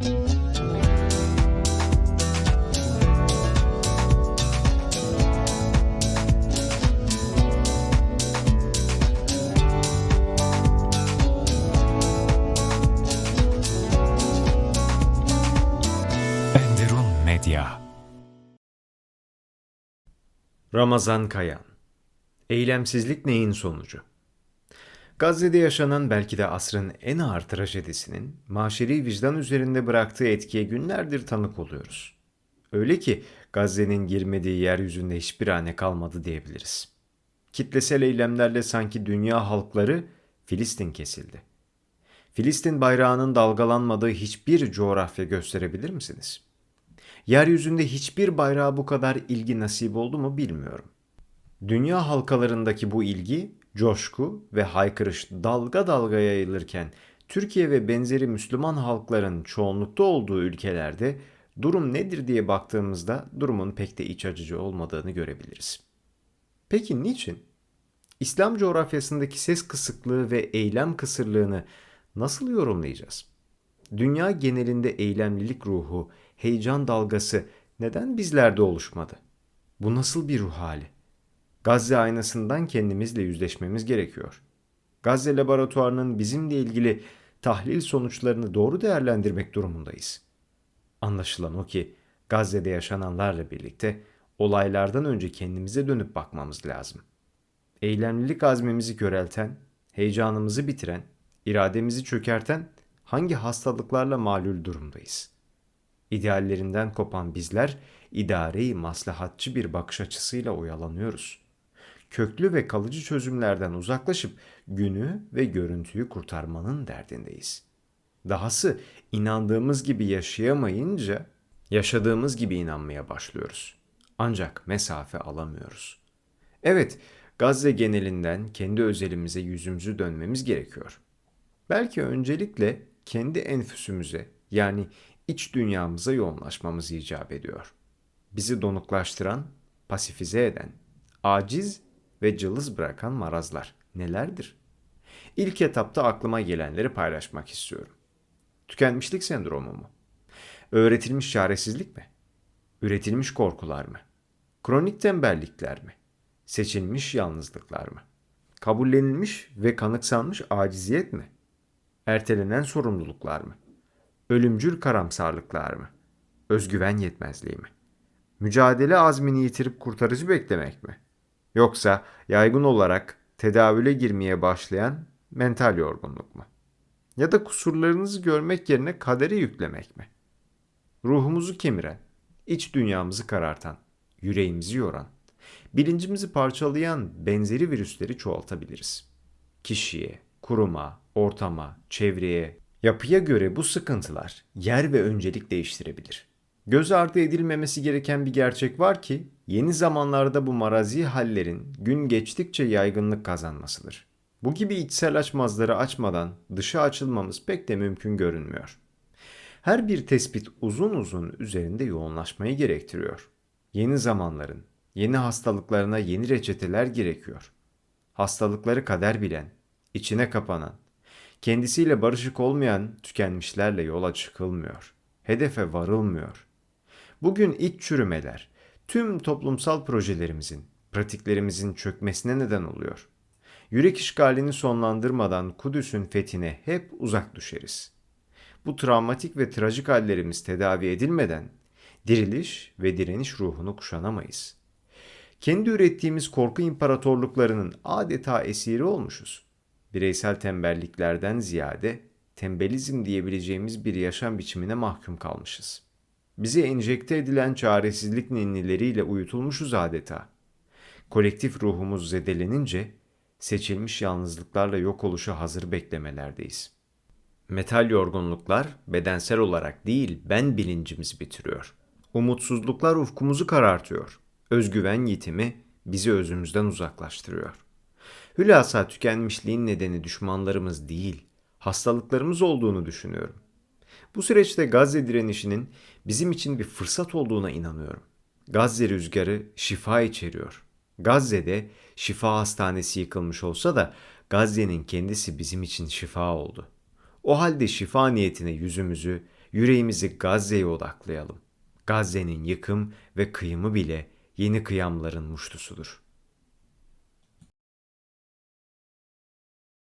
Enderun Medya Ramazan Kayan Eylemsizlik neyin sonucu? Gazze'de yaşanan belki de asrın en ağır trajedisinin maşeri vicdan üzerinde bıraktığı etkiye günlerdir tanık oluyoruz. Öyle ki Gazze'nin girmediği yeryüzünde hiçbir hane kalmadı diyebiliriz. Kitlesel eylemlerle sanki dünya halkları Filistin kesildi. Filistin bayrağının dalgalanmadığı hiçbir coğrafya gösterebilir misiniz? Yeryüzünde hiçbir bayrağa bu kadar ilgi nasip oldu mu bilmiyorum. Dünya halkalarındaki bu ilgi, coşku ve haykırış dalga dalga yayılırken Türkiye ve benzeri Müslüman halkların çoğunlukta olduğu ülkelerde durum nedir diye baktığımızda durumun pek de iç açıcı olmadığını görebiliriz. Peki niçin? İslam coğrafyasındaki ses kısıklığı ve eylem kısırlığını nasıl yorumlayacağız? Dünya genelinde eylemlilik ruhu, heyecan dalgası neden bizlerde oluşmadı? Bu nasıl bir ruh hali? Gazze aynasından kendimizle yüzleşmemiz gerekiyor. Gazze laboratuvarının bizimle ilgili tahlil sonuçlarını doğru değerlendirmek durumundayız. Anlaşılan o ki Gazze'de yaşananlarla birlikte olaylardan önce kendimize dönüp bakmamız lazım. Eylemlilik azmimizi körelten, heyecanımızı bitiren, irademizi çökerten hangi hastalıklarla malul durumdayız? İdeallerinden kopan bizler idareyi maslahatçı bir bakış açısıyla oyalanıyoruz. Köklü ve kalıcı çözümlerden uzaklaşıp günü ve görüntüyü kurtarmanın derdindeyiz. Dahası inandığımız gibi yaşayamayınca yaşadığımız gibi inanmaya başlıyoruz. Ancak mesafe alamıyoruz. Evet, Gazze genelinden kendi özelimize yüzümüzü dönmemiz gerekiyor. Belki öncelikle kendi enfüsümüze yani iç dünyamıza yoğunlaşmamız icap ediyor. Bizi donuklaştıran, pasifize eden, aciz ve cılız bırakan marazlar nelerdir? İlk etapta aklıma gelenleri paylaşmak istiyorum. Tükenmişlik sendromu mu? Öğretilmiş çaresizlik mi? Üretilmiş korkular mı? Kronik tembellikler mi? Seçilmiş yalnızlıklar mı? Kabullenilmiş ve kanıksanmış aciziyet mi? Ertelenen sorumluluklar mı? Ölümcül karamsarlıklar mı? Özgüven yetmezliği mi? Mücadele azmini yitirip kurtarıcı beklemek mi? Yoksa yaygın olarak tedavüle girmeye başlayan mental yorgunluk mu? Ya da kusurlarınızı görmek yerine kadere yüklemek mi? Ruhumuzu kemiren, iç dünyamızı karartan, yüreğimizi yoran, bilincimizi parçalayan benzeri virüsleri çoğaltabiliriz. Kişiye, kuruma, ortama, çevreye, yapıya göre bu sıkıntılar yer ve öncelik değiştirebilir. Göz ardı edilmemesi gereken bir gerçek var ki yeni zamanlarda bu marazi hallerin gün geçtikçe yaygınlık kazanmasıdır. Bu gibi içsel açmazları açmadan dışa açılmamız pek de mümkün görünmüyor. Her bir tespit uzun uzun üzerinde yoğunlaşmayı gerektiriyor. Yeni zamanların, yeni hastalıklarına yeni reçeteler gerekiyor. Hastalıkları kader bilen, içine kapanan, kendisiyle barışık olmayan tükenmişlerle yola çıkılmıyor. Hedefe varılmıyor. Bugün iç çürümeler tüm toplumsal projelerimizin, pratiklerimizin çökmesine neden oluyor. Yürek işgalini sonlandırmadan Kudüs'ün fethine hep uzak düşeriz. Bu travmatik ve trajik hallerimiz tedavi edilmeden diriliş ve direniş ruhunu kuşanamayız. Kendi ürettiğimiz korku imparatorluklarının adeta esiri olmuşuz. Bireysel tembelliklerden ziyade tembelizm diyebileceğimiz bir yaşam biçimine mahkum kalmışız. Bize enjekte edilen çaresizlik ninnileriyle uyutulmuşuz adeta. Kolektif ruhumuz zedelenince seçilmiş yalnızlıklarla yok oluşa hazır beklemelerdeyiz. Metal yorgunluklar bedensel olarak değil ben bilincimizi bitiriyor. Umutsuzluklar ufkumuzu karartıyor. Özgüven yitimi bizi özümüzden uzaklaştırıyor. Hülasa tükenmişliğin nedeni düşmanlarımız değil, hastalıklarımız olduğunu düşünüyorum. Bu süreçte Gazze direnişinin bizim için bir fırsat olduğuna inanıyorum. Gazze rüzgarı şifa içeriyor. Gazze'de şifa hastanesi yıkılmış olsa da Gazze'nin kendisi bizim için şifa oldu. O halde şifa niyetine yüzümüzü, yüreğimizi Gazze'ye odaklayalım. Gazze'nin yıkım ve kıyımı bile yeni kıyamların muştusudur.